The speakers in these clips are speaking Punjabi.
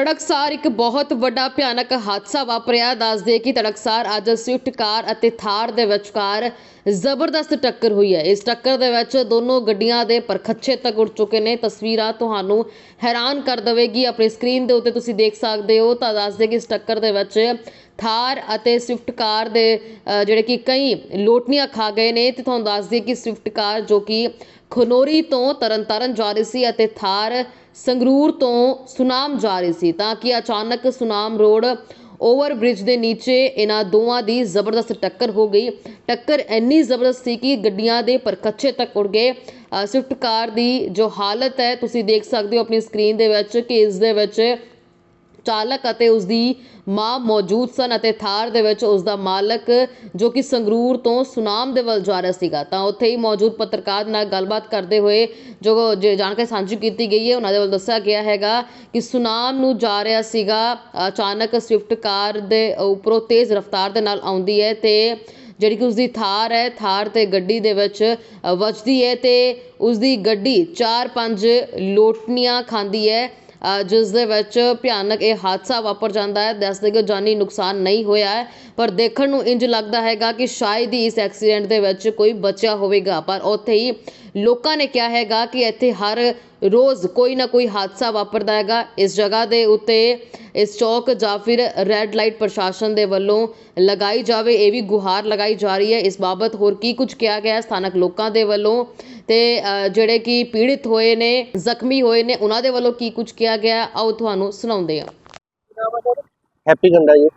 ਤੜਕਸਾਰ ਇੱਕ ਬਹੁਤ ਵੱਡਾ ਭਿਆਨਕ ਹਾਦਸਾ ਵਾਪਰਿਆ। ਦੱਸਦੇ ਕਿ ਤੜਕਸਾਰ ਅੱਜ ਸਵਿਫਟ ਕਾਰ ਅਤੇ ਥਾਰ ਦੇ ਵਿਚਕਾਰ ਜ਼ਬਰਦਸਤ ਟੱਕਰ ਹੋਈ ਹੈ। ਇਸ ਟੱਕਰ ਦੇ ਵਿੱਚ ਦੋਨੋਂ ਗੱਡੀਆਂ ਦੇ ਪਰਖੱਛੇ ਤੱਕ ਉੱਡ ਚੁੱਕੇ ਨੇ। ਤਸਵੀਰਾਂ ਤੁਹਾਨੂੰ ਹੈਰਾਨ ਕਰ ਦੇਵੇਗੀ। ਆਪਣੀ ਸਕਰੀਨ ਦੇ ਉੱਤੇ ਤੁਸੀਂ ਦੇਖ ਸਕਦੇ ਹੋ। ਤਾਂ ਦੱਸਦੇ ਕਿ ਇਸ ਟੱਕਰ ਦੇ ਵਿੱਚ ਥਾਰ ਅਤੇ ਸਵਿਫਟ ਕਾਰ ਦੇ ਜਿਹੜੇ ਕਿ ਕਈ ਲੋਟਨੀਆਂ ਖਾ ਗਏ ਨੇ। ਤੇ ਤੁਹਾਨੂੰ ਦੱਸ ਕਿ ਸਵਿਫਟ ਕਾਰ ਜੋ ਕਿ ਖਨੋਰੀ ਤੋਂ ਤਰਨਤਾਰਨ ਜਾ ਰਹੀ ਸੀ ਅਤੇ ਥਾਰ ਸੰਗਰੂਰ ਤੋਂ ਸੁਨਾਮ ਜਾ ਰਹੀ ਸੀ, ਤਾਂ ਕਿ ਅਚਾਨਕ ਸੁਨਾਮ ਰੋਡ ਓਵਰ ਬ੍ਰਿਜ ਦੇ ਨੀਚੇ ਇਹਨਾਂ ਦੋਵਾਂ ਦੀ ਜ਼ਬਰਦਸਤ ਟੱਕਰ ਹੋ ਗਈ। ਟੱਕਰ ਇੰਨੀ ਜ਼ਬਰਦਸਤ ਸੀ ਕਿ ਗੱਡੀਆਂ ਦੇ ਪਰਖੱਚੇ ਤੱਕ ਉੱਡ ਗਏ। ਸਵਿਫਟ ਕਾਰ ਦੀ ਜੋ ਹਾਲਤ ਹੈ, ਤੁਸੀਂ ਦੇਖ ਸਕਦੇ ਹੋ ਆਪਣੀ ਸਕਰੀਨ ਦੇ ਵਿੱਚ ਕਿ ਇਸ ਦੇ ਵਿੱਚ ਚਾਲਕ ਅਤੇ ਉਸ ਦੀ ਮਾਂ ਮੌਜੂਦ ਸਨ ਅਤੇ ਥਾਰ ਦੇ ਵਿੱਚ ਉਸ ਦਾ ਮਾਲਕ ਜੋ ਕਿ ਸੰਗਰੂਰ ਤੋਂ ਸੁਨਾਮ ਦੇ ਵੱਲ ਜਾ ਰਿਹਾ ਸੀਗਾ। ਤਾਂ ਉੱਥੇ ਹੀ ਮੌਜੂਦ ਪੱਤਰਕਾਰ ਨਾਲ ਗੱਲਬਾਤ ਕਰਦੇ ਹੋਏ ਜੋ ਜੇ ਜਾਣਕਾਰੀ ਸਾਂਝੀ ਕੀਤੀ ਗਈ ਹੈ, ਉਹਨਾਂ ਦੇ ਵੱਲ ਦੱਸਿਆ ਗਿਆ ਹੈਗਾ ਕਿ ਸੁਨਾਮ ਨੂੰ ਜਾ ਰਿਹਾ ਸੀਗਾ। ਅਚਾਨਕ ਸਵਿਫਟ ਕਾਰ ਦੇ ਉੱਪਰੋਂ ਤੇਜ਼ ਰਫ਼ਤਾਰ ਦੇ ਨਾਲ ਆਉਂਦੀ ਹੈ ਤੇ ਜਿਹੜੀ ਕਿ ਉਸਦੀ ਥਾਰ ਹੈ, ਥਾਰ ਤੇ ਗੱਡੀ ਦੇ ਵਿੱਚ ਵੱਜਦੀ ਹੈ ਤੇ ਉਸਦੀ ਗੱਡੀ 4-5 ਲੋਟਨੀਆਂ ਖਾਂਦੀ ਹੈ। ਜਿਸ ਦੇ ਵਿੱਚ ਭਿਆਨਕ ਇਹ ਹਾਦਸਾ ਵਾਪਰ ਜਾਂਦਾ ਹੈ। ਦੱਸਦੇ ਕਿ ਜਾਨੀ ਨੁਕਸਾਨ ਨਹੀਂ ਹੋਇਆ ਹੈ, ਪਰ ਦੇਖਣ ਨੂੰ ਇੰਜ ਲੱਗਦਾ ਹੈਗਾ ਕਿ ਸ਼ਾਇਦ ਹੀ ਇਸ ਐਕਸੀਡੈਂਟ ਦੇ ਵਿੱਚ ਕੋਈ ਬਚਿਆ ਹੋਵੇਗਾ। ਪਰ ਉੱਥੇ ਹੀ ਲੋਕਾਂ ਨੇ ਕਿਹਾ ਹੈਗਾ ਕਿ ਇੱਥੇ ਹਰ ਰੋਜ਼ ਕੋਈ ਨਾ ਕੋਈ ਹਾਦਸਾ ਵਾਪਰਦਾ ਹੈਗਾ। ਇਸ ਜਗ੍ਹਾ ਦੇ ਉੱਤੇ ਇਸ ਚੌਕ ਜਾਂ ਫਿਰ ਰੈੱਡ ਲਾਈਟ ਪ੍ਰਸ਼ਾਸਨ ਦੇ ਵੱਲੋਂ ਲਗਾਈ ਜਾਵੇ, ਇਹ ਵੀ ਗੁਹਾਰ ਲਗਾਈ ਜਾ ਰਹੀ ਹੈ। ਇਸ ਬਾਬਤ ਹੋਰ ਕੀ ਕੁਝ ਕਿਹਾ ਗਿਆ ਸਥਾਨਕ ਲੋਕਾਂ ਦੇ ਵੱਲੋਂ ਤੇ ਜਿਹੜੇ ਕਿ ਪੀੜਿਤ ਹੋਏ ਨੇ, ਜ਼ਖਮੀ ਹੋਏ ਨੇ, ਉਹਨਾਂ ਦੇ ਵੱਲੋਂ ਕੀ ਕੁਝ ਕਿਹਾ ਗਿਆ ਆਓ ਤੁਹਾਨੂੰ ਸੁਣਾਉਂਦੇ ਹਾਂ। ਹੈਪੀ ਗੰਡਾ ਜੀ।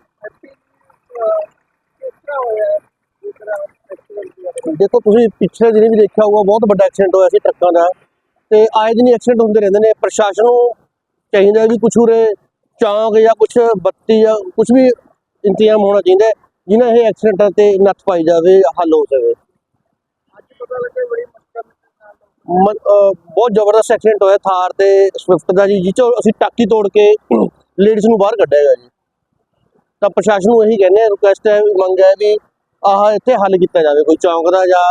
ਦੇਖੋ, ਤੁਸੀਂ ਪਿਛਲੇ ਦਿਨ ਵੀ ਦੇਖਿਆ ਹੋਊਗਾ, ਬਹੁਤ ਵੱਡਾ ਐਕਸੀਡੈਂਟ ਹੋਇਆ ਸੀ ਟਰੱਕਾਂ ਦਾ। ਤੇ ਆਏ ਦਿਨ ਐਕਸੀਡੈਂਟ ਹੁੰਦੇ ਰਹਿੰਦੇ ਨੇ। ਪ੍ਰਸ਼ਾਸਨ ਨੂੰ ਚਾਹੀਦਾ ਵੀ ਕੁਝ ਉਰੇ ਚੌਂਕ ਜਾਂ ਕੁਝ ਬੱਤੀ ਜਾਂ ਕੁਝ ਵੀ ਇੰਤਜ਼ਾਮ ਹੋਣਾ ਚਾਹੀਦਾ ਜਿਨ੍ਹਾਂ ਇਹ ਐਕਸੀਡੈਂਟਾਂ ਤੇ ਨੱਥ ਪਾਈ ਜਾਵੇ ਹੱਲ ਹੋ ਸਕੇ। ਬਹੁਤ ਜ਼ਬਰਦਸਤ ਐਕਸੀਡੈਂਟ ਹੋਇਆ ਥਾਰ ਤੇ ਸਵਿਫਟ ਦਾ ਜੀ ਜਿਹ 'ਚੋਂ ਅਸੀਂ ਟਾਕੀ ਤੋੜ ਕੇ ਲੇਡੀਜ਼ ਨੂੰ ਬਾਹਰ ਕੱਢਿਆ ਗਿਆ ਜੀ। ਤਾਂ ਪ੍ਰਸ਼ਾਸਨ ਨੂੰ ਇਹੀ ਕਹਿੰਦੇ ਆ ਰਿਕੁਐਸਟ ਹੈ ਮੰਗ ਹੈ ਵੀ ਆਹ ਇੱਥੇ ਹੱਲ ਕੀਤਾ ਜਾਵੇ ਕੋਈ ਚੌਂਕ ਦਾ ਜਾਂ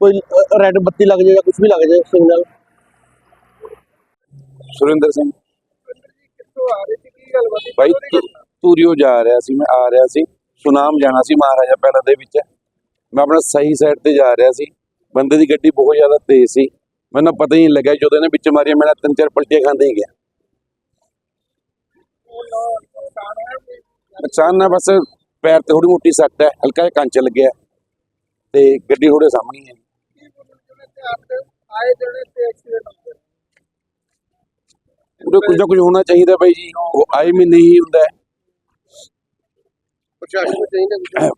ਕੋਈ ਰੈੱਡ ਬੱਤੀ ਲੱਗ ਜਾਏ ਜਾਂ ਕੁਝ ਵੀ ਲੱਗ ਜਾਏ ਸਿਗਨਲ ਸੁਰਿੰਦਰ ਸਿੰਘ। ਭਾਈ ਧੂ- ਜਾ ਰਿਹਾ ਸੀ, ਮੈਂ ਆ ਰਿਹਾ ਸੀ। ਸੁਨਾਮ ਜਾਣਾ ਸੀ ਮਹਾਰਾਜਾ ਪੈਲਾ ਦੇ ਵਿੱਚ। ਮੈਂ ਆਪਣਾ ਸਹੀ ਸਾਈਡ ਤੇ ਜਾ ਰਿਹਾ ਸੀ। ਬੰਦੇ ਦੀ ਗੱਡੀ ਬਹੁਤ ਜ਼ਿਆਦਾ ਤੇਜ਼ ਸੀ। ਮੈਨੂੰ ਪਤਾ ਹੀ ਨਹੀਂ ਲੱਗਿਆ, ਜਦੋਂ ਇਹਨੇ ਵਿੱਚ ਮਾਰੀਆ ਮੇਰਾ ਤਿੰਨ ਚਾਰ ਪਲਟੀਆਂ ਖਾਂਦੇ ਹੀ ਗਿਆ। ਨੁਕਸਾਨ ਨਾ, ਬਸ ਪੈਰ ਤੇ ਥੋੜੀ ਮੋਟੀ ਸੱਟ ਹੈ, ਹਲਕਾ ਜਿਹਾ ਕੰਚ ਲੱਗਿਆ ਤੇ ਗੱਡੀ ਥੋੜੇ ਸਾਹਮਣੇ ਹੀ ਹੈ। ਉਹਦੇ ਕੁਝ ਨਾ ਕੁਝ ਹੋਣਾ ਚਾਹੀਦਾ ਬਾਈ ਜੀ। ਉਹ ਆਏ ਵੀ ਨਹੀਂ ਹੁੰਦਾ। ਹੈ। ਪ੍ਰਸ਼ਾਸਨ ਨੂੰ ਚਾਹੀਦਾ